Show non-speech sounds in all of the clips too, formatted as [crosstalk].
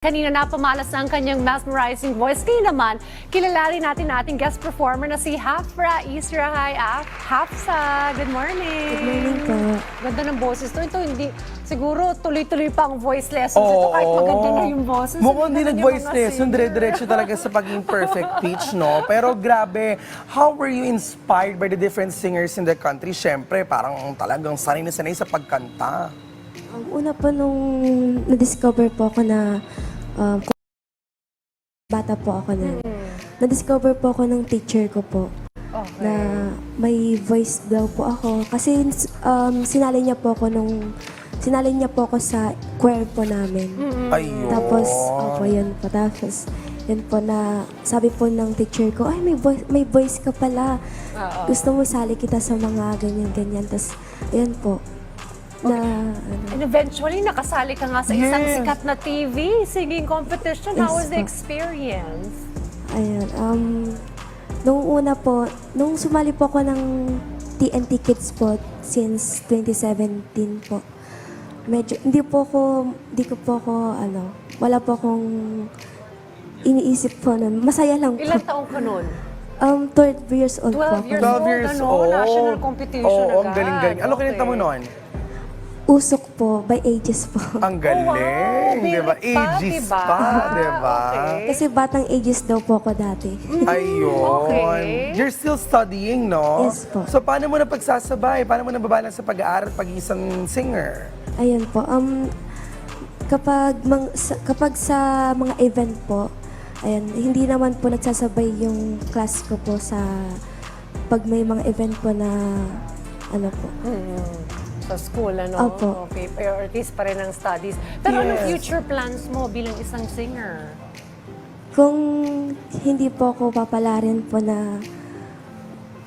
Kanina napamalas na ang kanyang mesmerizing voice. Kaya naman, kilalanin natin ating guest performer na si Hafra Isra. Hi, Af. Hafsa. Good morning. Good morning po. Ganda ng boses to. Ito hindi, siguro tuloy-tuloy pa ang voice lessons. Ito kahit maganda na yung boses. Mukhang hindi nag-voice lesson, dire-diretso talaga sa pagiging perfect [laughs] pitch, no? Pero grabe, how were you inspired by the different singers in the country? Siyempre, parang talagang sanay na sanay sa pagkanta. Ang una po nung na-discover po ako na um, bata po ako na na-discover po ako ng teacher ko po Okay. na may voice daw po ako kasi um, sinali niya po ako nung sinali niya po ako sa choir po namin. Ayun. Tapos, opo, yun po. Tapos, yun po na, sabi po ng teacher ko, ay, may voice, may voice ka pala. Gusto mo sali kita sa mga ganyan-ganyan. Tapos, yun po. Na, ano, And eventually, nakasali ka nga sa isang Yes. sikat na TV singing competition. How Yes was the po. experience? Ayun, um, nung una po, nung sumali po ako ng TNT Kids po since 2017 po, medyo, hindi po ako, hindi ko po ako, ano, wala po akong iniisip po nun. Masaya lang po. Ilan taong ka nun? [laughs] Um, 12 years old po 12 ako. years 12 old, years ano? old. National competition Oo, ang agad. galing-galing. Ano Okay. kinita mo noon? Usok po, by ages po. [laughs] Ang galing, Oh, wow. di ba? Pa, Ages diba? pa, di ba? Okay. Kasi batang ages daw po ako dati. Ayun. Okay. You're still studying, no? Yes po. So, paano mo na pagsasabay? Paano mo na babalan sa pag-aaral pag isang singer? Ayun po. Um, kapag, mang, sa, kapag sa mga event po, ayan, hindi naman po nagsasabay yung class ko po sa pag may mga event po na ano po. Sa school, ano? Opo. Okay, priorities pa rin ang studies. Pero ano Yes. future plans mo bilang isang singer? Kung hindi po ako papalarin po na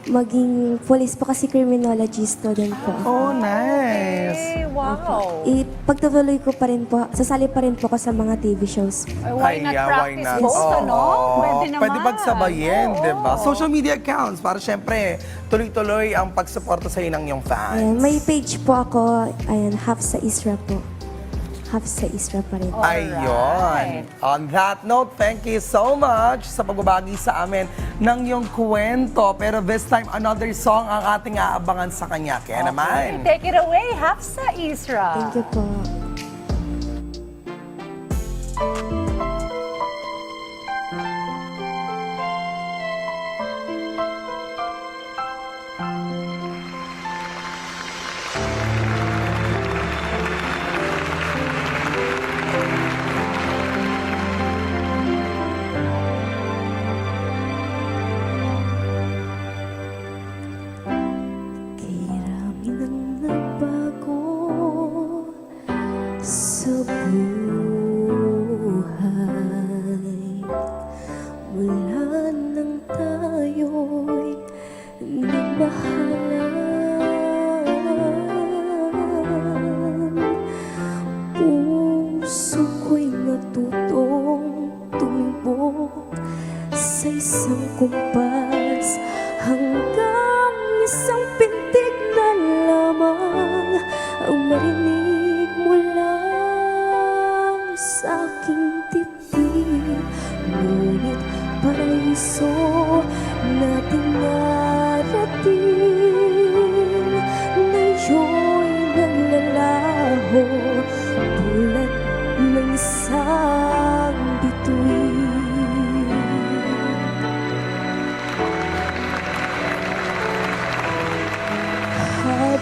maging police po kasi criminologist student po ako. Oh, nice. Eh, wow. Ipagtutuloy ko pa rin po, sasali pa rin po ako sa mga TV shows. Ay, why not yeah, practice not? both, Oo. ano? Pwede naman. Pwede pagsabayin, Oo. di ba? Social media accounts para syempre tuloy-tuloy ang pagsuporta sa ng iyong fans. Ayan, may page po ako, ayan, half sa Isra po. Half sa Isra pa rin. Ayun. On that note, thank you so much sa pagbabagi sa amin ng iyong kwento. Pero this time, another song ang ating aabangan sa kanya. Kaya naman. Take it away, Hafsa Isra. Thank you po. Puso ko'y natutong tumibok sa isang kumpas. Hanggang isang pintig na lamang ang marinig mula sa aking titig. Ngunit paraiso natin narating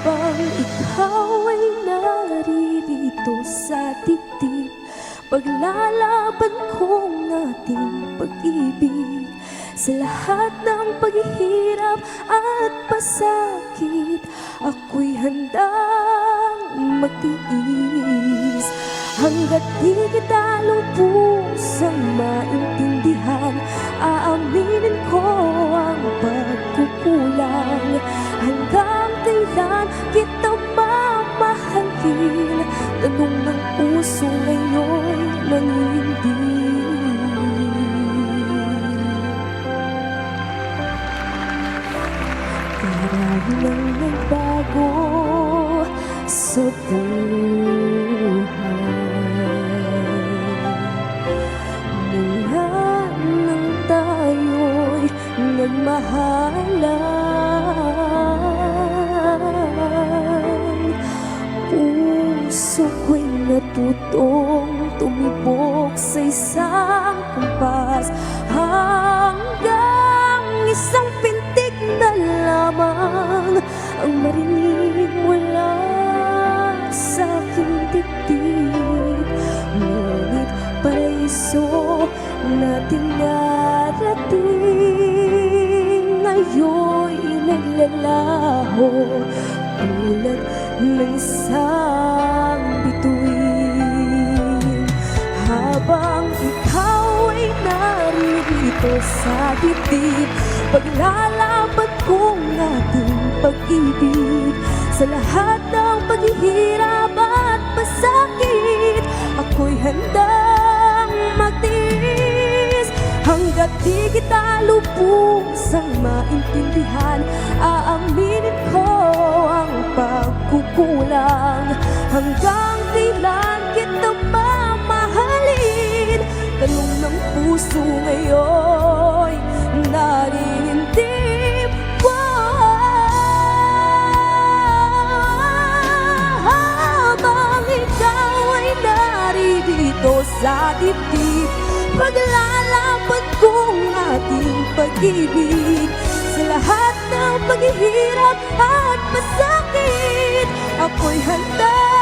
Habang ikaw ay naririto sa titig Paglalaban kong ating pag-ibig. Sa lahat ng paghihirap at pasakit Ako'y handang magtiis Hanggat di kita lubusang maintindihan puso ngayon nangindig Marami lang nagbago sa buhay Mula nang tayo'y nagmahalan. Puso ko'y natutong tumibok sa isang kumpas. Hanggang isang pintig na lamang Ang marinig mula sa aking dibdib. Ngunit paraiso natin narating Ngayon'y naglalaho Tulad ng isang bituin Habang ikaw ay naririto sa dibdib Paglalabad kong ating pag-ibig. Sa lahat ng paghihirap at pasakit Ako'y handang magtiis Hanggat di kita lubusang maintindihan Aaminin ko ang pagkukulang. Hanggang kailan kita mamahalin Tanong ng puso ngayon. Narinindip ko Habang ikaw ay naririto sa dibdib Paglalapad kong ating pag-ibig. Sa lahat ng paghihirap at masakit Ako'y handa